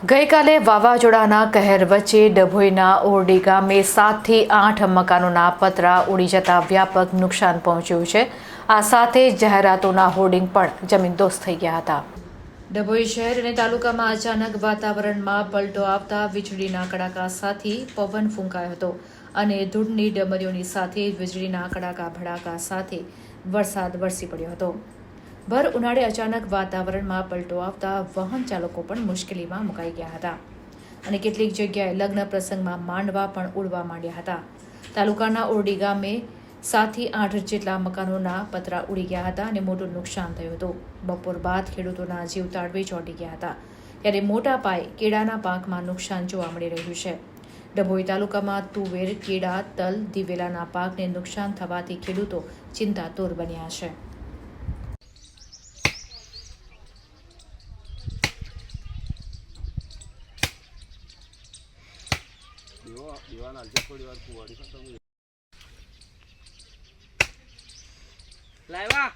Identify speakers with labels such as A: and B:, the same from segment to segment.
A: ગઈકાલે વાવાઝોડાના કહેર વચ્ચે ડભોઈના ઓરડી ગામે સાતથી આઠ મકાનોના પતરા ઉડી જતા વ્યાપક નુકસાન પહોંચ્યું છે. આ સાથે જાહેરાતોના હોર્ડિંગ પણ જમીનદોસ્ત થઈ ગયા હતા. ડભોઈ શહેર અને તાલુકામાં અચાનક વાતાવરણમાં પલટો આવતા વીજળીના કડાકા સાથે પવન ફૂંકાયો હતો અને ધૂળની ડમરીઓની સાથે વીજળીના કડાકા ભડાકા સાથે વરસાદ વરસી પડ્યો હતો. ભર ઉનાળે અચાનક વાતાવરણમાં પલટો આવતા વાહન ચાલકો પણ મુશ્કેલીમાં મુકાઈ ગયા હતા. અને કેટલીક જગ્યાએ લગ્ન પ્રસંગમાં માંડવા પણ ઉડવા માંડ્યા હતા. તાલુકાના ઓરડી ગામે સાતથી આઠ જેટલા મકાનોના પતરા ઉડી ગયા હતા અને મોટું નુકસાન થયું હતું. બપોર બાદ ખેડૂતોના જીવ તાળવે ચોંટી ગયા હતા. ત્યારે મોટા પાયે કેળાના પાકમાં નુકસાન જોવા મળી રહ્યું છે. ડભોઈ તાલુકામાં તુવેર, કેળા, તલ, દિવેલાના પાકને નુકસાન થવાથી ખેડૂતો ચિંતાતુર બન્યા છે.
B: લાવ્યા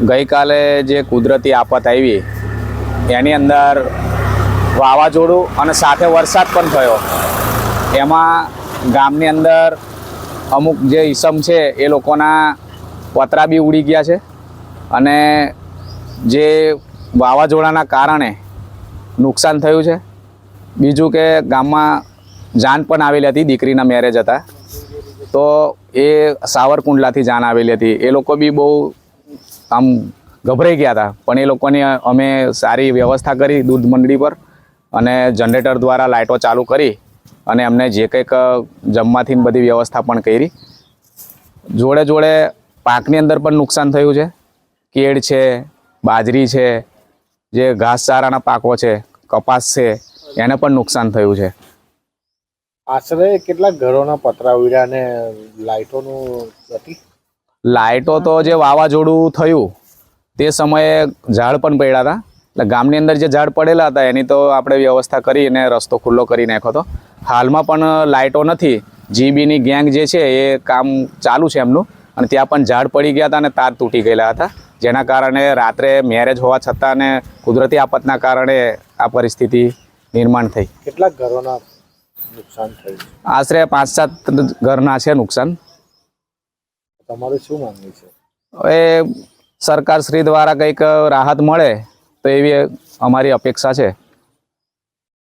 C: ગઈકાલે જે કુદરતી આફત આવી, એની અંદર વાવાઝોડું અને સાથે વરસાદ પણ થયો. એમાં ગામની અંદર અમુક જે ઈસમ છે, એ લોકોના પતરા બી ઉડી ગયા છે અને જે વાવાઝોડાના કારણે નુકસાન થયું છે. બીજું કે ગામમાં જાન પણ આવેલી હતી, દીકરીના મેરેજ હતા. તો એ સાવરકુંડલાથી જાન આવેલી હતી. એ લોકો બી બહુ આમ ગભરાઈ ગયા હતા. પણ એ લોકોની અમે સારી વ્યવસ્થા કરી દૂધ મંડળી પર અને જનરેટર દ્વારા લાઇટો ચાલુ કરી અને અમને જે કંઈક જમવાથી બધી વ્યવસ્થા પણ કરી. જોડે જોડે પાકની અંદર પણ નુકસાન થયું છે. કેળ છે, બાજરી છે, જે ઘાસચારાના પાકો છે, કપાસ છે, એને પણ નુકસાન થયું છે.
D: આશરે કેટલા ઘરોના પતરા ઉડ્યા અને લાઇટોનું હતી
C: લાઇટો તો જે વાવાઝોડું થયું તે સમયે ઝાડ પણ પડ્યા હતા. એટલે ગામની અંદર જે ઝાડ પડેલા હતા એની તો આપણે વ્યવસ્થા કરીને રસ્તો ખુલ્લો કરી નાખ્યો હતો. હાલમાં પણ લાઇટો નથી. જીબીની ગેંગ જે છે એ કામ ચાલુ છે એમનું. અને ત્યાં પણ ઝાડ પડી ગયા હતા અને તાર તૂટી ગયેલા હતા. જેના કારણે રાત્રે મેરેજ હોવા છતાં અને કુદરતી આફતના કારણે આ પરિસ્થિતિ નિર્માણ થઈ.
D: કેટલાક ઘરોના નુકસાન થયું
C: આશરે પાંચ સાત ઘરના છે નુકસાન.
D: તમારું શું માંગણી છે?
C: હવે સરકાર શ્રી દ્વારા કંઈક રાહત મળે તો એવી અમારી અપેક્ષા છે.